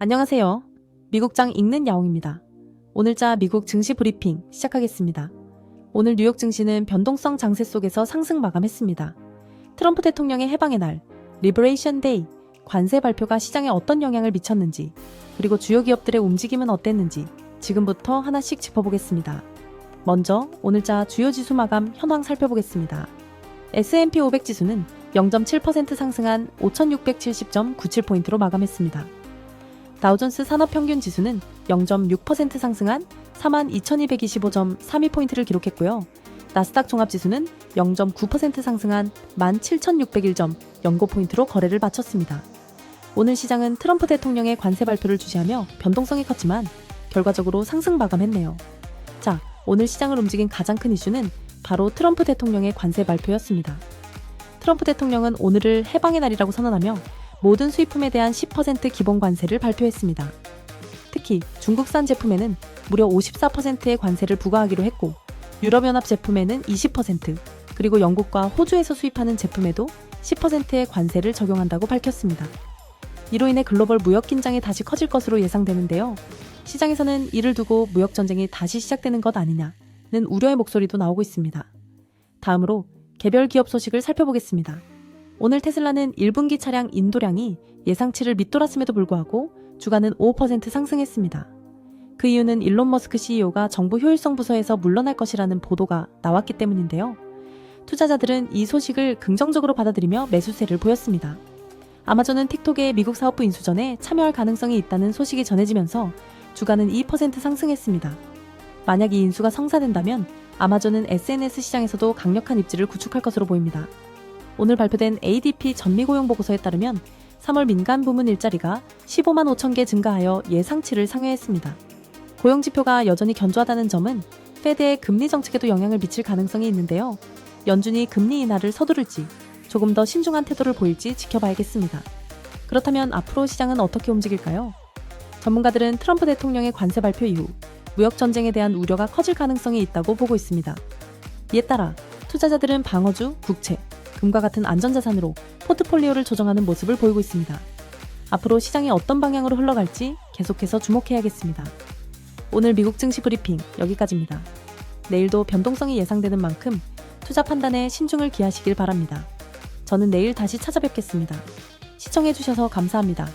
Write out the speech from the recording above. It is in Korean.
안녕하세요. 미국장 읽는 야옹입니다. 오늘자 미국 증시 브리핑 시작하겠습니다. 오늘 뉴욕 증시는 변동성 장세 속에서 상승 마감했습니다. 트럼프 대통령의 해방의 날, 리버레이션 데이, 관세 발표가 시장에 어떤 영향을 미쳤는지, 그리고 주요 기업들의 움직임은 어땠는지 지금부터 하나씩 짚어보겠습니다. 먼저 오늘자 주요 지수 마감 현황 살펴보겠습니다. S&P 500 지수는 0.7% 상승한 5,670.97포인트로 마감했습니다. 다우존스 산업평균 지수는 0.6% 상승한 42,225.32포인트를 기록했고요. 나스닥 종합지수는 0.9% 상승한 17,601.09포인트로 거래를 마쳤습니다. 오늘 시장은 트럼프 대통령의 관세 발표를 주시하며 변동성이 컸지만 결과적으로 상승 마감했네요. 자, 오늘 시장을 움직인 가장 큰 이슈는 바로 트럼프 대통령의 관세 발표였습니다. 트럼프 대통령은 오늘을 해방의 날이라고 선언하며 모든 수입품에 대한 10% 기본 관세를 발표했습니다. 특히 중국산 제품에는 무려 54%의 관세를 부과하기로 했고 유럽연합 제품에는 20% 그리고 영국과 호주에서 수입하는 제품에도 10%의 관세를 적용한다고 밝혔습니다. 이로 인해 글로벌 무역 긴장이 다시 커질 것으로 예상되는데요. 시장에서는 이를 두고 무역 전쟁이 다시 시작되는 것 아니냐는 우려의 목소리도 나오고 있습니다. 다음으로 개별 기업 소식을 살펴보겠습니다. 오늘 테슬라는 1분기 차량 인도량이 예상치를 밑돌았음에도 불구하고 주가는 5% 상승했습니다. 그 이유는 일론 머스크 CEO가 정부 효율성 부서에서 물러날 것이라는 보도가 나왔기 때문인데요. 투자자들은 이 소식을 긍정적으로 받아들이며 매수세를 보였습니다. 아마존은 틱톡의 미국 사업부 인수 전에 참여할 가능성이 있다는 소식이 전해지면서 주가는 2% 상승했습니다. 만약 이 인수가 성사된다면 아마존은 SNS 시장에서도 강력한 입지를 구축할 것으로 보입니다. 오늘 발표된 ADP 전미 고용 보고서에 따르면 3월 민간 부문 일자리가 15만 5천 개 증가하여 예상치를 상회했습니다. 고용 지표가 여전히 견조하다는 점은 페드의 금리 정책에도 영향을 미칠 가능성이 있는데요. 연준이 금리 인하를 서두를지 조금 더 신중한 태도를 보일지 지켜봐야겠습니다. 그렇다면 앞으로 시장은 어떻게 움직일까요? 전문가들은 트럼프 대통령의 관세 발표 이후 무역 전쟁에 대한 우려가 커질 가능성이 있다고 보고 있습니다. 이에 따라 투자자들은 방어주, 국채, 금과 같은 안전자산으로 포트폴리오를 조정하는 모습을 보이고 있습니다. 앞으로 시장이 어떤 방향으로 흘러갈지 계속해서 주목해야겠습니다. 오늘 미국 증시 브리핑 여기까지입니다. 내일도 변동성이 예상되는 만큼 투자 판단에 신중을 기하시길 바랍니다. 저는 내일 다시 찾아뵙겠습니다. 시청해주셔서 감사합니다.